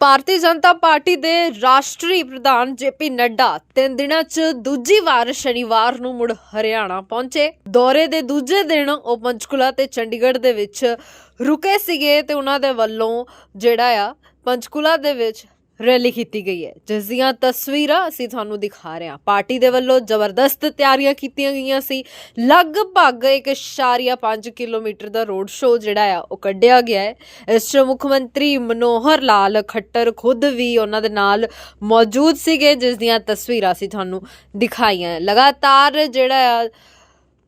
Bharatiya Janata party ਦੇ ਰਾਸ਼ਟਰੀ ਪ੍ਰਧਾਨ ਜੇਪੀ ਨੱਡਾ ਤਿੰਨ ਦਿਨਾਂ 'ਚ ਦੂਜੀ ਵਾਰ ਸ਼ਨੀਵਾਰ ਨੂੰ ਮੁੜ ਹਰਿਆਣਾ ਪਹੁੰਚੇ। ਦੌਰੇ ਦੇ ਦੂਜੇ ਦਿਨ ਉਹ ਪੰਚਕੁਲਾ ਤੇ ਚੰਡੀਗੜ੍ਹ ਦੇ ਵਿੱਚ ਰੁਕੇ ਸੀਗੇ ਤੇ ਉਹਨਾਂ ਦੇ ਵੱਲੋਂ ਜਿਹੜਾ ਆ, ਪੰਚਕੁਲਾ ਦੇ ਵਿੱਚ ਰੈਲੀ ਕੀਤੀ ਗਈ ਹੈ, ਜਿਸ ਦੀਆਂ ਤਸਵੀਰਾਂ ਅਸੀਂ ਤੁਹਾਨੂੰ ਦਿਖਾ ਰਹੇ ਹਾਂ। ਪਾਰਟੀ ਦੇ ਵੱਲੋਂ ਜ਼ਬਰਦਸਤ ਤਿਆਰੀਆਂ ਕੀਤੀਆਂ ਗਈਆਂ ਸੀ। ਲਗਭਗ 1.5 ਕਿਲੋਮੀਟਰ ਦਾ ਰੋਡ ਸ਼ੋਅ ਜਿਹੜਾ ਆ, ਉਹ ਕੱਢਿਆ ਗਿਆ ਹੈ। ਇਸ 'ਚ ਮੁੱਖ ਮੰਤਰੀ ਮਨੋਹਰ ਲਾਲ ਖੱਟਰ ਖੁਦ ਵੀ ਉਹਨਾਂ ਦੇ ਨਾਲ ਮੌਜੂਦ ਸੀਗੇ, ਜਿਸ ਦੀਆਂ ਤਸਵੀਰਾਂ ਅਸੀਂ ਤੁਹਾਨੂੰ ਦਿਖਾਈਆਂ ਲਗਾਤਾਰ ਜਿਹੜਾ ਆ,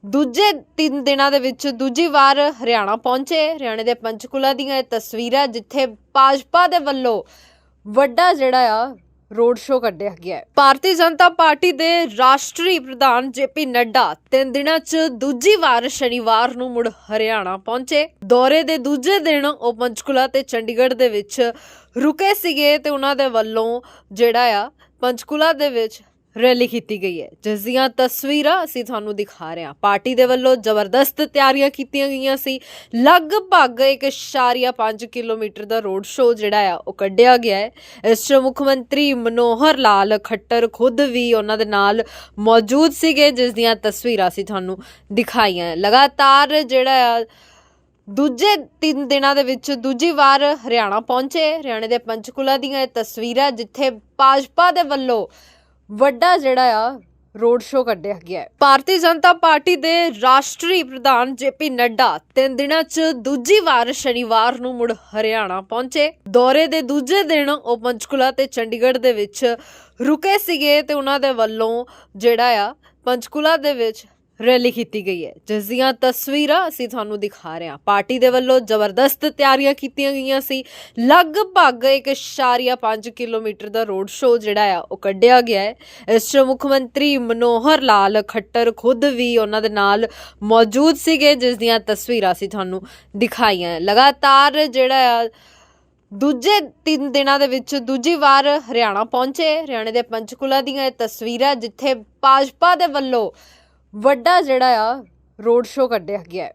ਦੂਜੇ ਤਿੰਨ ਦਿਨਾਂ ਦੇ ਵਿੱਚ ਦੂਜੀ ਵਾਰ ਹਰਿਆਣਾ ਪਹੁੰਚੇ। ਹਰਿਆਣੇ ਦੇ ਪੰਚਕੁਲਾ ਦੀਆਂ ਇਹ ਤਸਵੀਰਾਂ, ਜਿੱਥੇ ਭਾਜਪਾ ਦੇ ਵੱਲੋਂ ਵੱਡਾ ਜਿਹੜਾ ਆ, ਰੋਡ ਸ਼ੋਅ ਕੱਢਿਆ ਗਿਆ ਭਾਰਤੀ ਜਨਤਾ ਪਾਰਟੀ ਦੇ ਰਾਸ਼ਟਰੀ ਪ੍ਰਧਾਨ ਜੇਪੀ ਨੱਡਾ ਤਿੰਨ ਦਿਨਾਂ 'ਚ ਦੂਜੀ ਵਾਰ ਸ਼ਨੀਵਾਰ ਨੂੰ ਮੁੜ ਹਰਿਆਣਾ ਪਹੁੰਚੇ। ਦੌਰੇ ਦੇ ਦੂਜੇ ਦਿਨ ਉਹ ਪੰਚਕੁਲਾ ਤੇ ਚੰਡੀਗੜ੍ਹ ਦੇ ਵਿੱਚ ਰੁਕੇ ਸੀਗੇ ਤੇ ਉਹਨਾਂ ਦੇ ਵੱਲੋਂ ਜਿਹੜਾ ਆ, ਪੰਚਕੁਲਾ ਦੇ ਵਿੱਚ ਰੈਲੀ ਕੀਤੀ ਗਈ ਹੈ। ਜਿਸ ਦੀਆਂ ਤਸਵੀਰਾਂ ਅਸੀਂ ਤੁਹਾਨੂੰ ਦਿਖਾ ਰਹੇ ਹਾਂ। ਪਾਰਟੀ ਦੇ ਵੱਲੋਂ ਜ਼ਬਰਦਸਤ ਤਿਆਰੀਆਂ ਕੀਤੀਆਂ ਗਈਆਂ ਸੀ। ਲਗਭਗ 1.5 ਕਿਲੋਮੀਟਰ ਦਾ ਰੋਡ ਸ਼ੋਅ ਜਿਹੜਾ ਆ, ਉਹ ਕੱਢਿਆ ਗਿਆ ਹੈ। ਇਸ 'ਚ ਮੁੱਖ ਮੰਤਰੀ ਮਨੋਹਰ ਲਾਲ ਖੱਟਰ ਖੁਦ ਵੀ ਉਹਨਾਂ ਦੇ ਨਾਲ ਮੌਜੂਦ ਸੀਗੇ, ਜਿਸ ਦੀਆਂ ਤਸਵੀਰਾਂ ਅਸੀਂ ਤੁਹਾਨੂੰ ਦਿਖਾਈਆਂ। ਲਗਾਤਾਰ ਜਿਹੜਾ ਆ, ਦੂਜੇ ਤਿੰਨ ਦਿਨਾਂ ਦੇ ਵਿੱਚ ਦੂਜੀ ਵਾਰ ਹਰਿਆਣਾ ਪਹੁੰਚੇ। ਹਰਿਆਣੇ ਦੇ ਪੰਚਕੁਲਾ ਦੀਆਂ ਇਹ ਤਸਵੀਰਾਂ, ਜਿੱਥੇ ਭਾਜਪਾ ਦੇ ਵੱਲੋਂ ਵੱਡਾ ਜਿਹੜਾ ਆ, ਰੋਡ ਸ਼ੋਅ ਕੱਢਿਆ ਗਿਆ ਹੈ। ਭਾਰਤੀ ਜਨਤਾ ਪਾਰਟੀ ਦੇ ਰਾਸ਼ਟਰੀ ਪ੍ਰਧਾਨ ਜੇਪੀ ਨੱਡਾ ਤਿੰਨ ਦਿਨਾਂ 'ਚ ਦੂਜੀ ਵਾਰ ਸ਼ਨੀਵਾਰ ਨੂੰ ਮੁੜ ਹਰਿਆਣਾ ਪਹੁੰਚੇ। ਦੌਰੇ ਦੇ ਦੂਜੇ ਦਿਨ ਉਹ ਪੰਚਕੁਲਾ ਤੇ ਚੰਡੀਗੜ੍ਹ ਦੇ ਵਿੱਚ ਰੁਕੇ ਸੀਗੇ ਤੇ ਉਹਨਾਂ ਦੇ ਵੱਲੋਂ ਜਿਹੜਾ ਆ, ਪੰਚਕੁਲਾ ਦੇ ਵਿੱਚ ਰੈਲੀ ਕੀਤੀ ਗਈ ਹੈ, ਜਿਸ ਦੀਆਂ ਤਸਵੀਰਾਂ ਅਸੀਂ ਤੁਹਾਨੂੰ ਦਿਖਾ ਰਹੇ ਹਾਂ। ਪਾਰਟੀ ਦੇ ਵੱਲੋਂ ਜ਼ਬਰਦਸਤ ਤਿਆਰੀਆਂ ਕੀਤੀਆਂ ਗਈਆਂ ਸੀ। ਲਗਭਗ 1.5 ਕਿਲੋਮੀਟਰ ਦਾ ਰੋਡ ਸ਼ੋਅ ਜਿਹੜਾ ਆ, ਉਹ ਕੱਢਿਆ ਗਿਆ ਹੈ। ਇਸ 'ਚ ਮੁੱਖ ਮੰਤਰੀ ਮਨੋਹਰ ਲਾਲ ਖੱਟਰ ਖੁਦ ਵੀ ਉਹਨਾਂ ਦੇ ਨਾਲ ਮੌਜੂਦ ਸੀਗੇ, ਜਿਸ ਦੀਆਂ ਤਸਵੀਰਾਂ ਅਸੀਂ ਤੁਹਾਨੂੰ ਦਿਖਾਈਆਂ ਲਗਾਤਾਰ ਜਿਹੜਾ ਆ, ਦੂਜੇ ਤਿੰਨ ਦਿਨਾਂ ਦੇ ਵਿੱਚ ਦੂਜੀ ਵਾਰ ਹਰਿਆਣਾ ਪਹੁੰਚੇ। ਹਰਿਆਣੇ ਦੇ ਪੰਚਕੁਲਾ ਦੀਆਂ ਇਹ ਤਸਵੀਰਾਂ, ਜਿੱਥੇ ਭਾਜਪਾ ਦੇ ਵੱਲੋਂ ਵੱਡਾ ਜਿਹੜਾ ਆ ਰੋਡ ਸ਼ੋਅ ਕੱਢਿਆ ਗਿਆ ਹੈ।